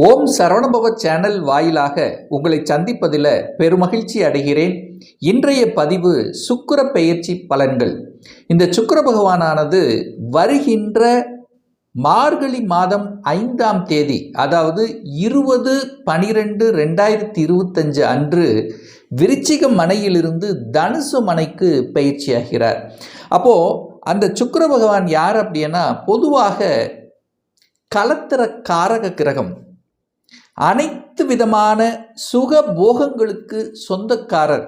ஓம் Saravanabhava channel வாயிலாக உங்களை சந்திப்பதில் பெருமகிழ்ச்சி அடைகிறேன். இன்றைய பதிவு சுக்கிர பெயர்ச்சி பலன்கள். இந்த சுக்கர பகவானானது வருகின்ற மார்கழி மாதம் ஐந்தாம் தேதி அதாவது இருபது பனிரெண்டு ரெண்டாயிரத்தி இருபத்தஞ்சு அன்று விருச்சிக மனையிலிருந்து தனுசு மனைக்கு பயிற்சியாகிறார் அப்போது அந்த சுக்கர பகவான் யார் அப்படின்னா பொதுவாக கலத்திர காரக கிரகம் அனைத்து விதமான சுக போகங்களுக்கு சொந்தக்காரர்.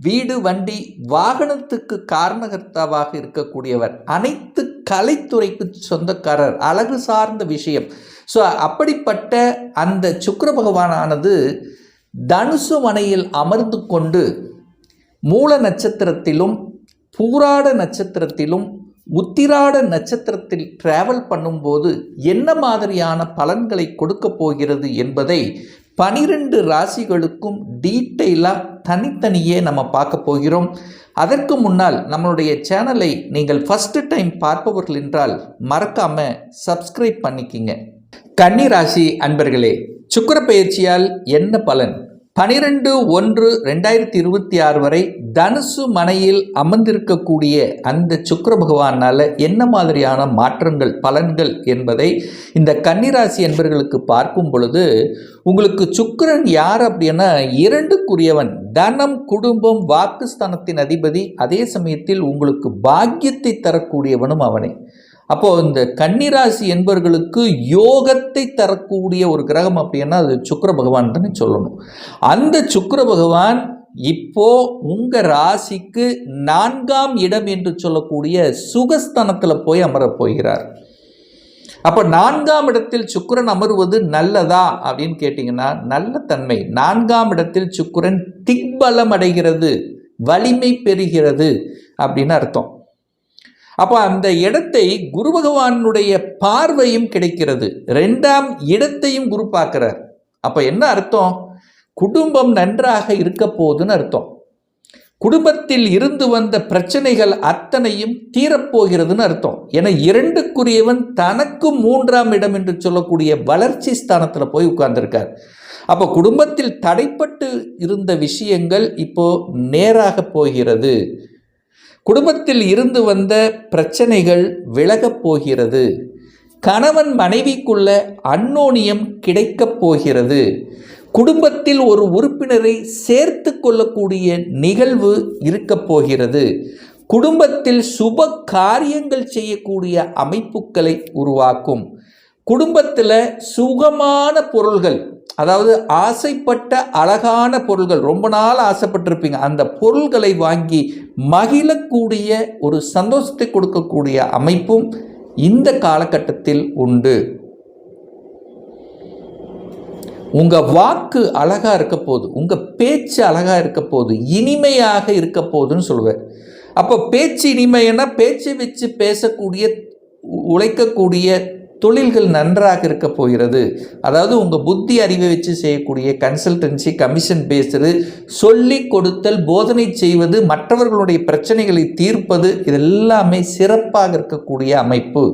வீடு வண்டி வாகனத்துக்கு காரணகர்த்தாவாக இருக்கக்கூடியவர். அனைத்து கலைத்துறைக்கு சொந்தக்காரர். அழகு சார்ந்த விஷயம். ஸோ அப்படிப்பட்ட அந்த சுக்கர பகவானானது தனுசு மனையில் அமர்ந்து கொண்டு மூல நட்சத்திரத்திலும் பூராட நட்சத்திரத்திலும் உத்திராட நட்சத்திரத்தில் டிராவல் பண்ணும்போது என்ன மாதிரியான பலன்களை கொடுக்க போகிறது என்பதை பனிரெண்டு ராசிகளுக்கும் டீட்டெயிலாக தனித்தனியே நம்ம பார்க்க போகிறோம். அதற்கு முன்னால் நம்மளுடைய சேனலை நீங்கள் ஃபஸ்ட்டு டைம் பார்ப்பவர்கள் என்றால் மறக்காமல் சப்ஸ்கிரைப் பண்ணிக்கிங்க. கன்னி ராசி அன்பர்களே சுக்கிர பயிற்சியால் என்ன பலன்? பனிரெண்டு ஒன்று ரெண்டாயிரத்தி இருபத்தி ஆறு வரை தனுசு மனையில் அமர்ந்திருக்கக்கூடிய அந்த சுக்கர பகவானால் என்ன மாதிரியான மாற்றங்கள் பலன்கள் என்பதை இந்த கன்னிராசி என்பர்களுக்கு பார்க்கும் பொழுது உங்களுக்கு சுக்கிரன் யார் அப்படின்னா இரண்டுக்குரியவன். தனம் குடும்பம் வாக்குஸ்தானத்தின் அதிபதி. அதே சமயத்தில் உங்களுக்கு பாக்கியத்தை தரக்கூடியவனும் அவனே. அப்போ இந்த கன்னிராசி என்பவர்களுக்கு யோகத்தை தரக்கூடிய ஒரு கிரகம் அப்படின்னா அது சுக்கிர பகவான் தானே சொல்லணும். அந்த சுக்கிர பகவான் இப்போ உங்க ராசிக்கு நான்காம் இடம் என்று சொல்லக்கூடிய சுகஸ்தானத்தில் போய் அமரப் போகிறார். அப்போ நான்காம் இடத்தில் சுக்கிரன் அமர்வது நல்லதா அப்படின்னு கேட்டிங்கன்னா நல்ல தன்மை. நான்காம் இடத்தில் சுக்கிரன் திக்பலம் அடைகிறது வலிமை பெறுகிறது அப்படின்னு அர்த்தம். அப்போ அந்த இடத்தை குரு பகவானுடைய பார்வையும் கிடைக்கிறது. ரெண்டாம் இடத்தையும் குரு பார்க்குறார். அப்போ என்ன அர்த்தம்? குடும்பம் நன்றாக இருக்க போகுதுன்னு அர்த்தம். குடும்பத்தில் இருந்து வந்த பிரச்சனைகள் அத்தனையும் தீரப்போகிறதுன்னு அர்த்தம். என இரண்டுக்குரியவன் தனக்கு மூன்றாம் இடம் என்று சொல்லக்கூடிய வளர்ச்சி ஸ்தானத்தில் போய் உட்கார்ந்துருக்கார். அப்போ குடும்பத்தில் தடைப்பட்டு இருந்த விஷயங்கள் இப்போ நேராக போகிறது. குடும்பத்தில் இருந்து வந்த பிரச்சனைகள் விலகப் போகிறது. கணவன் மனைவிக்குள்ள அன்னோனியம் கிடைக்கப் போகிறது. குடும்பத்தில் ஒரு உறுப்பினரை சேர்த்து கொள்ளக்கூடிய நிகழ்வு இருக்கப் போகிறது. குடும்பத்தில் சுப காரியங்கள் செய்யக்கூடிய அமைப்புகளை உருவாக்கும். குடும்பத்தில் சுகமான பொருள்கள் அதாவது ஆசைப்பட்ட அழகான பொருள்கள் ரொம்ப நாள் ஆசைப்பட்டிருப்பீங்க. அந்த பொருள்களை வாங்கி மகிழக்கூடிய ஒரு சந்தோஷத்தை கொடுக்கக்கூடிய அமைப்பும் இந்த காலகட்டத்தில் உண்டு. உங்கள் வாக்கு அழகாக இருக்க போகுது. உங்கள் பேச்சு அழகாக இருக்க போகுது. இனிமையாக இருக்க போகுதுன்னு சொல்லுவேன் அப்போ பேச்சு இனிமைன்னா பேச்சை வச்சு பேசக்கூடிய உழைக்கக்கூடிய தொழில்கள் நன்றாக இருக்க போகிறது. அதாவது உங்கள் புத்தி அறிவை வச்சு செய்யக்கூடிய கன்சல்டன்சி கமிஷன் பேசுறது சொல்லி கொடுத்தல் போதனை செய்வது மற்றவர்களுடைய பிரச்சனைகளை தீர்ப்பது இதெல்லாமே சிறப்பாக இருக்கக்கூடிய அமைப்பு.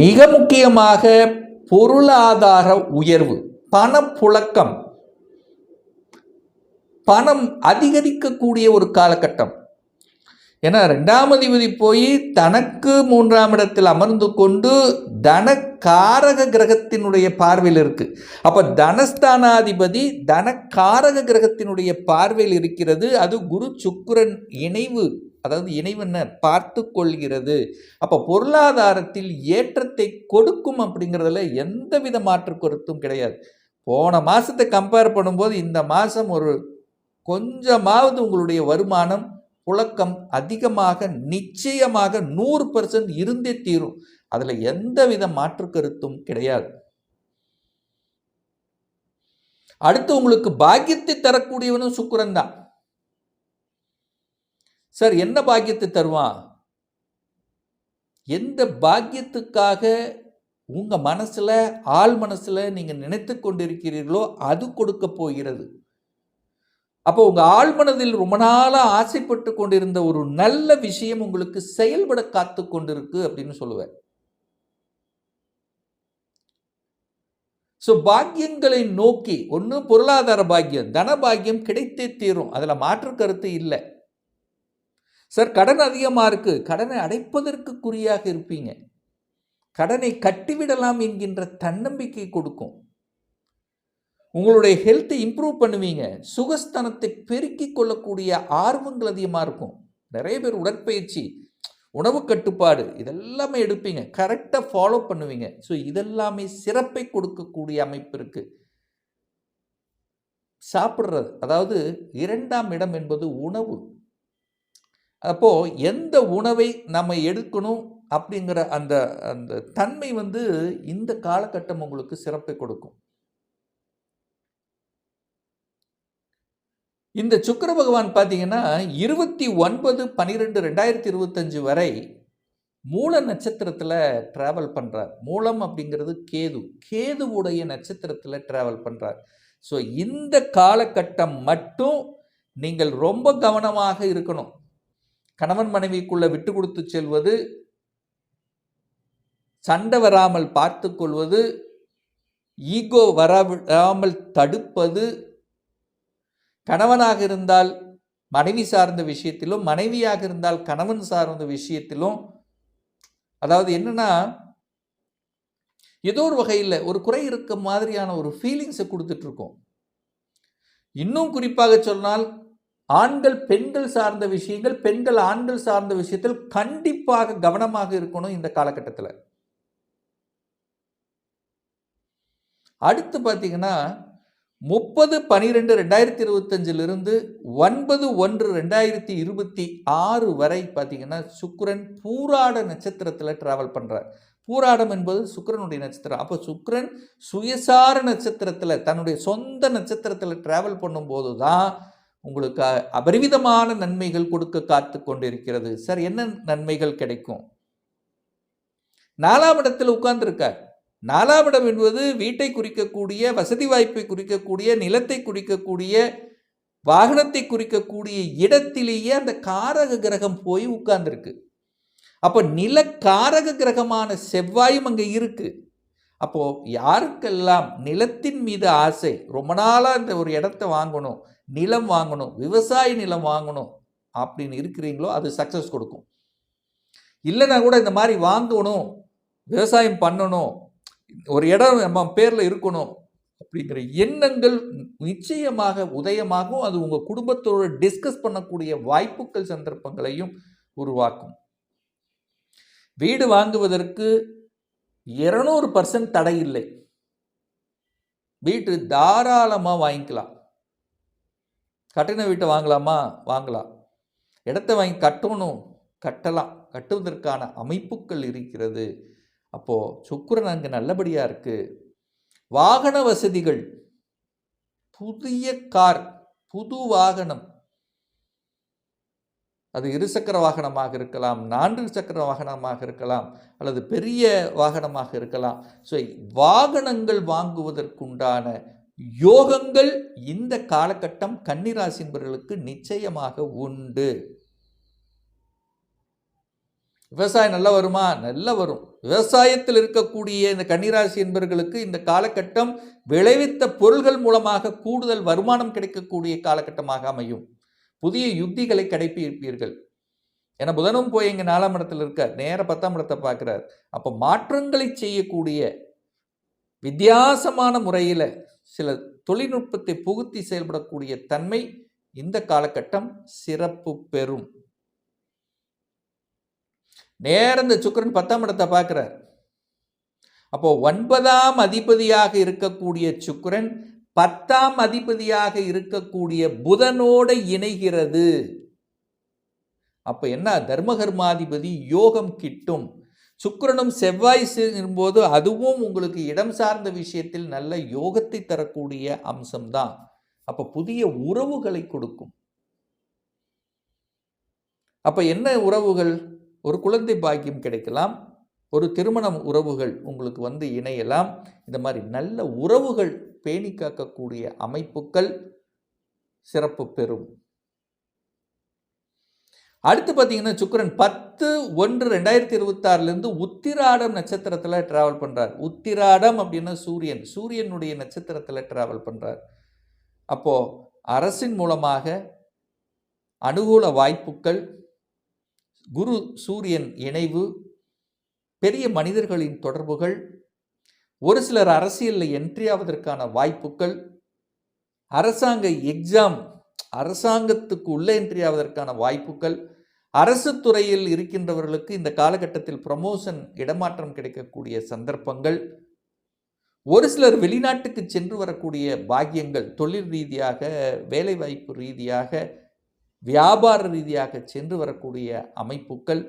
மிக முக்கியமாக பொருளாதார உயர்வு பணப்புழக்கம். பணம் அதிகரிக்கக்கூடிய ஒரு காலகட்டம். ஏன்னா ரெண்டாம் அதிபதி போய் தனக்கு மூன்றாம் இடத்தில் அமர்ந்து கொண்டு தன காரக கிரகத்தினுடைய பார்வையில் இருக்கு. அப்போ தனஸ்தானாதிபதி தனக்காரக கிரகத்தினுடைய பார்வையில் இருக்கிறது. அது குரு சுக்கரன் இணைவு அதாவது இணைவனை பார்த்து கொள்கிறது. அப்போ பொருளாதாரத்தில் ஏற்றத்தை கொடுக்கும் அப்படிங்கிறதுல எந்த வித மாற்று கருத்தும் கிடையாது. போன மாதத்தை கம்பேர் பண்ணும்போது இந்த மாதம் ஒரு கொஞ்சமாவது உங்களுடைய வருமானம் புழக்கம் அதிகமாக நிச்சயமாக நூறு பர்சன்ட் இருந்தே தீரும். அதில் எந்தவித மாற்று கருத்தும் கிடையாது. அடுத்து உங்களுக்கு பாக்கியத்தை தரக்கூடியவனும் சுக்கரன் தான். சார் என்ன பாக்கியத்தை தருவான்? எந்த பாக்கியத்துக்காக உங்கள் மனசில் ஆள் மனசில் நீங்கள் நினைத்து கொண்டிருக்கிறீர்களோ அது கொடுக்க போகிறது. அப்போ உங்கள் ஆழ்மனதில் ரொம்ப நாளாக ஆசைப்பட்டு கொண்டிருந்த ஒரு நல்ல விஷயம் உங்களுக்கு செயல்பட காத்து கொண்டிருக்கு அப்படின்னு சொல்லுவேன். ஸோ பாக்கியங்களை நோக்கி ஒன்று பொருளாதார பாக்கியம் தன பாக்கியம் கிடைத்தே தீரும். அதில் மாற்று கருத்து இல்லை. சார் கடன் அதிகமாக இருக்குது கடனை அடைப்பதற்கு குறியாக இருப்பீங்க. கடனை கட்டிவிடலாம் என்கின்ற தன்னம்பிக்கை கொடுக்கும். உங்களுடைய ஹெல்த்தை இம்ப்ரூவ் பண்ணுவீங்க. சுகஸ்தனத்தை பெருக்கிக் கொள்ளக்கூடிய ஆர்வங்கள் அதிகமாக இருக்கும். நிறைய பேர் உடற்பயிற்சி உணவு கட்டுப்பாடு இதெல்லாமே எடுப்பீங்க. கரெக்டாக ஃபாலோ பண்ணுவீங்க. ஸோ இதெல்லாமே சிறப்பை கொடுக்கக்கூடிய அமைப்பு இருக்குது சாப்பிட்றது அதாவது இரண்டாம் இடம் என்பது உணவு. அப்போது எந்த உணவை நம்ம எடுக்கணும் அப்படிங்கிற அந்த அந்த தன்மை வந்து இந்த காலகட்டம் உங்களுக்கு சிறப்பை கொடுக்கும். இந்த சுக்கர பகவான் பார்த்தீங்கன்னா இருபத்தி ஒன்பது பன்னிரெண்டு ரெண்டாயிரத்தி இருபத்தஞ்சு வரை மூல நட்சத்திரத்தில் ட்ராவல் பண்ணுறார் மூலம் அப்படிங்கிறது கேது. கேதுவுடைய நட்சத்திரத்தில் ட்ராவல் பண்ணுறார் ஸோ இந்த காலகட்டம் மட்டும் நீங்கள் ரொம்ப கவனமாக இருக்கணும். கணவன் மனைவிக்குள்ளே விட்டு கொடுத்து செல்வது சண்டை வராமல் பார்த்து கொள்வது ஈகோ வராமல் தடுப்பது கணவனாக இருந்தால் மனைவி சார்ந்த விஷயத்திலும் மனைவியாக இருந்தால் கணவன் சார்ந்த விஷயத்திலும் அதாவது என்னன்னா ஏதோ ஒரு வகையில் ஒரு குறை இருக்க மாதிரியான ஒரு ஃபீலிங்ஸை கொடுத்துட்டு இருக்கோம் இன்னும் குறிப்பாக சொன்னால் ஆண்கள் பெண்கள் சார்ந்த விஷயங்கள் பெண்கள் ஆண்கள் சார்ந்த விஷயத்தில் கண்டிப்பாக கவனமாக இருக்கணும் இந்த காலகட்டத்தில். அடுத்து பார்த்தீங்கன்னா முப்பது பனிரெண்டு ரெண்டாயிரத்தி இருபத்தஞ்சிலிருந்து ஒன்பது ஒன்று ரெண்டாயிரத்தி இருபத்தி ஆறு வரை பார்த்தீங்கன்னா சுக்கரன் பூராட நட்சத்திரத்தில் ட்ராவல் பண்ணுறார் பூராடம் என்பது சுக்கரனுடைய நட்சத்திரம். அப்போ சுக்கிரன் சுயசார நட்சத்திரத்தில் தன்னுடைய சொந்த நட்சத்திரத்தில் ட்ராவல் பண்ணும்போது தான் உங்களுக்கு அபரிவிதமான நன்மைகள் கொடுக்க காத்து கொண்டிருக்கிறது. சார் என்ன நன்மைகள் கிடைக்கும்? நாலாம் இடத்தில் உட்கார்ந்துருக்கார். நாலாம் இடம் என்பது வீட்டை குறிக்கக்கூடிய வசதி வாய்ப்பை குறிக்கக்கூடிய நிலத்தை குறிக்கக்கூடிய வாகனத்தை குறிக்கக்கூடிய இடத்திலேயே அந்த காரக கிரகம் போய் உட்கார்ந்துருக்கு. அப்போ நில காரக கிரகமான செவ்வாயும் அங்கே இருக்குது அப்போது யாருக்கெல்லாம் நிலத்தின் மீது ஆசை ரொம்ப நாளாக இந்த ஒரு இடத்த வாங்கணும் நிலம் வாங்கணும் விவசாய நிலம் வாங்கணும் அப்படின்னு இருக்கிறீங்களோ அது சக்ஸஸ் கொடுக்கும். இல்லைன்னா கூட இந்த மாதிரி வாங்கணும் விவசாயம் பண்ணணும் ஒரு இடம் நம்ம பேரில் இருக்கணும் அப்படிங்கிற எண்ணங்கள் நிச்சயமாக உதயமாகும். அது உங்கள் குடும்பத்தோடு டிஸ்கஸ் பண்ணக்கூடிய வாய்ப்புகள் சந்தர்ப்பங்களையும் உருவாக்கும். வீடு வாங்குவதற்கு இருநூறு பர்சன்ட் தடை இல்லை. வீட்டு தாராளமாக வாங்கிக்கலாம். கட்டின வீட்டை வாங்கலாமா? வாங்கலாம். இடத்த வாங்கி கட்டணும் கட்டலாம். கட்டுவதற்கான அமைப்புகள் இருக்கிறது. அப்போது சுக்கரன் அங்கே நல்லபடியாக இருக்குது வாகன வசதிகள் புதிய கார் புது வாகனம். அது இருசக்கர வாகனமாக இருக்கலாம் நான்கு சக்கர வாகனமாக இருக்கலாம் அல்லது பெரிய வாகனமாக இருக்கலாம். ஸோ வாகனங்கள் வாங்குவதற்குண்டான யோகங்கள் இந்த காலகட்டம் கன்னிராசின்பர்களுக்கு நிச்சயமாக உண்டு. விவசாயம் நல்லா வருமா? நல்லா வரும். விவசாயத்தில் இருக்கக்கூடிய இந்த கன்னிராசி என்பவர்களுக்கு இந்த காலகட்டம் விளைவித்த பொருள்கள் மூலமாக கூடுதல் வருமானம் கிடைக்கக்கூடிய காலகட்டமாக அமையும். புதிய யுக்திகளை கடைப்பிடிப்பீர்கள் ஏன்னா புதனும் போய் இங்கே நாலாம் இடத்துல இருக்கார். நேர பத்தாம் இடத்தை பார்க்குறார். அப்போ மாற்றங்களை செய்யக்கூடிய வித்தியாசமான முறையில் சில தொழில்நுட்பத்தை புகுத்தி செயல்படக்கூடிய தன்மை இந்த காலகட்டம் சிறப்பு பெறும். நேர இந்த சுக்கரன் பத்தாம் இடத்தை பார்க்குறார். அப்போது ஒன்பதாம் அதிபதியாக இருக்கக்கூடிய சுக்கரன் பத்தாம் அதிபதியாக இருக்கக்கூடிய புதனோடு இணைகிறது. அப்போ என்ன? தர்மகர்மாதிபதி யோகம் கிட்டும். சுக்கரனும் செவ்வாய் போது அதுவும் உங்களுக்கு இடம் சார்ந்த விஷயத்தில் நல்ல யோகத்தை தரக்கூடிய அம்சம்தான் அப்போ புதிய உறவுகளை கொடுக்கும். அப்போ என்ன உறவுகள்? ஒரு குழந்தை பாக்கியம் கிடைக்கலாம் ஒரு திருமணம் உறவுகள் உங்களுக்கு வந்து இணையலாம். இந்த மாதிரி நல்ல உறவுகள் பேணி காக்கக்கூடிய அமைப்புகள் சிறப்பு பெறும். அடுத்து பார்த்தீங்கன்னா சுக்கரன் பத்து ஒன்று ரெண்டாயிரத்தி இருபத்தாறுலேருந்து உத்திராடம் நட்சத்திரத்தில் ட்ராவல் பண்ணுறார் உத்திராடம் அப்படின்னா சூரியன். சூரியனுடைய நட்சத்திரத்தில் ட்ராவல் பண்ணுறார் அப்போது அரசின் மூலமாக அனுகூல வாய்ப்புகள் குரு சூரியன் இணைவு பெரிய மனிதர்களின் தொடர்புகள் ஒரு சிலர் அரசியலில் என்ட்ரி ஆவதற்கான வாய்ப்புகள் அரசாங்க எக்ஸாம் அரசாங்கத்துக்கு உள்ளே என்ட்ரி ஆவதற்கான வாய்ப்புகள் அரசு துறையில் இருக்கின்றவர்களுக்கு இந்த காலகட்டத்தில் ப்ரமோஷன் இடமாற்றம் கிடைக்கக்கூடிய சந்தர்ப்பங்கள் ஒரு சிலர் வெளிநாட்டுக்கு சென்று வரக்கூடிய பாக்கியங்கள் தொழில் ரீதியாக வேலைவாய்ப்பு ரீதியாக வியாபார ரீதியாக சென்று வரக்கூடிய அமைப்புகள்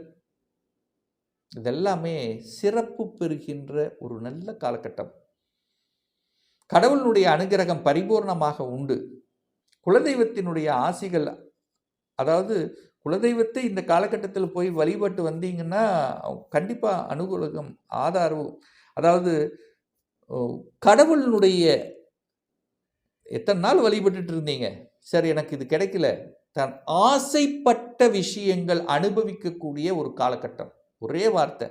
இதெல்லாமே சிறப்பு பெறுகின்ற ஒரு நல்ல காலகட்டம். கடவுளுடைய அனுகிரகம் பரிபூர்ணமாக உண்டு. குலதெய்வத்தினுடைய ஆசிகள் அதாவது குலதெய்வத்தை இந்த காலகட்டத்தில் போய் வழிபட்டு வந்தீங்கன்னா கண்டிப்பாக அனுகூலகம் ஆதாரம் அதாவது கடவுளினுடைய எத்தனை நாள் வழிபட்டுட்டு இருந்தீங்க? சரி எனக்கு இது கிடைக்கல. தான் ஆசைப்பட்ட விஷயங்கள் அனுபவிக்கக்கூடிய ஒரு காலகட்டம். ஒரே வார்த்தை.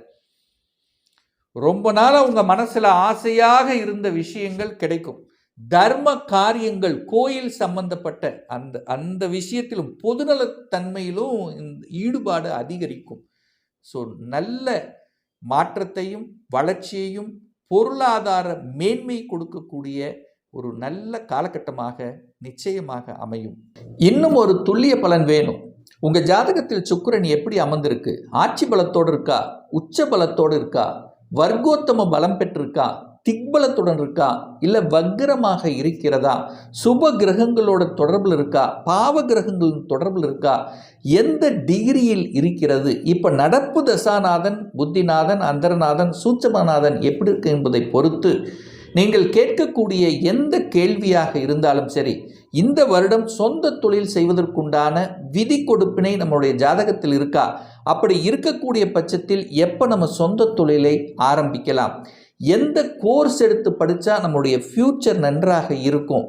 ரொம்ப நாளாக உங்கள் மனசில் ஆசையாக இருந்த விஷயங்கள் கிடைக்கும். தர்ம காரியங்கள் கோயில் சம்பந்தப்பட்ட அந்த அந்த விஷயத்திலும் பொதுநலத்தன்மையிலும் இந்த ஈடுபாடு அதிகரிக்கும். ஸோ நல்ல மாற்றத்தையும் வளர்ச்சியையும் பொருளாதார மேன்மை கொடுக்கக்கூடிய ஒரு நல்ல காலகட்டமாக நிச்சயமாக அமையும். இன்னும் ஒரு துல்லிய பலன் வேணும். உங்கள் ஜாதகத்தில் சுக்கரன் எப்படி அமர்ந்திருக்கு? ஆட்சி பலத்தோடு இருக்கா? உச்ச பலத்தோடு இருக்கா? வர்க்கோத்தம பலம் பெற்றிருக்கா? திக்பலத்துடன் இருக்கா? இல்லை வக்ரமாக இருக்கிறதா? சுப கிரகங்களோட தொடர்பில் இருக்கா? பாவ கிரகங்களின் தொடர்பில் இருக்கா? எந்த டிகிரியில் இருக்கிறது? இப்போ நடப்பு தசாநாதன் புத்திநாதன் அந்தரநாதன் சூட்சமநாதன் எப்படி இருக்கு என்பதை பொறுத்து நீங்கள் கேட்கக்கூடிய எந்த கேள்வியாக இருந்தாலும் சரி இந்த வருடம் சொந்த தொழில் செய்வதற்குண்டான விதி கொடுப்பினை நம்மளுடைய ஜாதகத்தில் இருக்கா? அப்படி இருக்கக்கூடிய பட்சத்தில் எப்போ நம்ம சொந்த தொழிலை ஆரம்பிக்கலாம்? எந்த கோர்ஸ் எடுத்து படித்தா நம்மளுடைய ஃப்யூச்சர் நன்றாக இருக்கும்?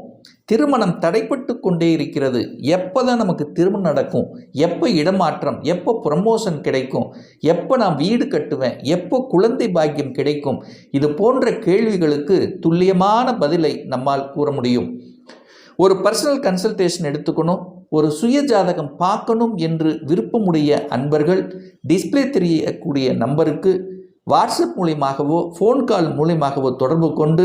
திருமணம் தடைப்பட்டு கொண்டே இருக்கிறது. எப்போ தான் நமக்கு திருமணம் நடக்கும்? எப்போ இடமாற்றம்? எப்போ ப்ரமோஷன் கிடைக்கும்? எப்போ நான் வீடு கட்டுவேன்? எப்போ குழந்தை பாக்கியம் கிடைக்கும்? இது போன்ற கேள்விகளுக்கு துல்லியமான பதிலை நம்மால் கூற முடியும். ஒரு பர்சனல் கன்சல்டேஷன் எடுத்துக்கணும். ஒரு சுய ஜாதகம் பார்க்கணும் என்று விருப்பமுடைய அன்பர்கள் டிஸ்ப்ளே தெரியக்கூடிய நம்பருக்கு வாட்ஸ்அப் மூலியமாகவோ ஃபோன் கால் மூலியமாகவோ தொடர்பு கொண்டு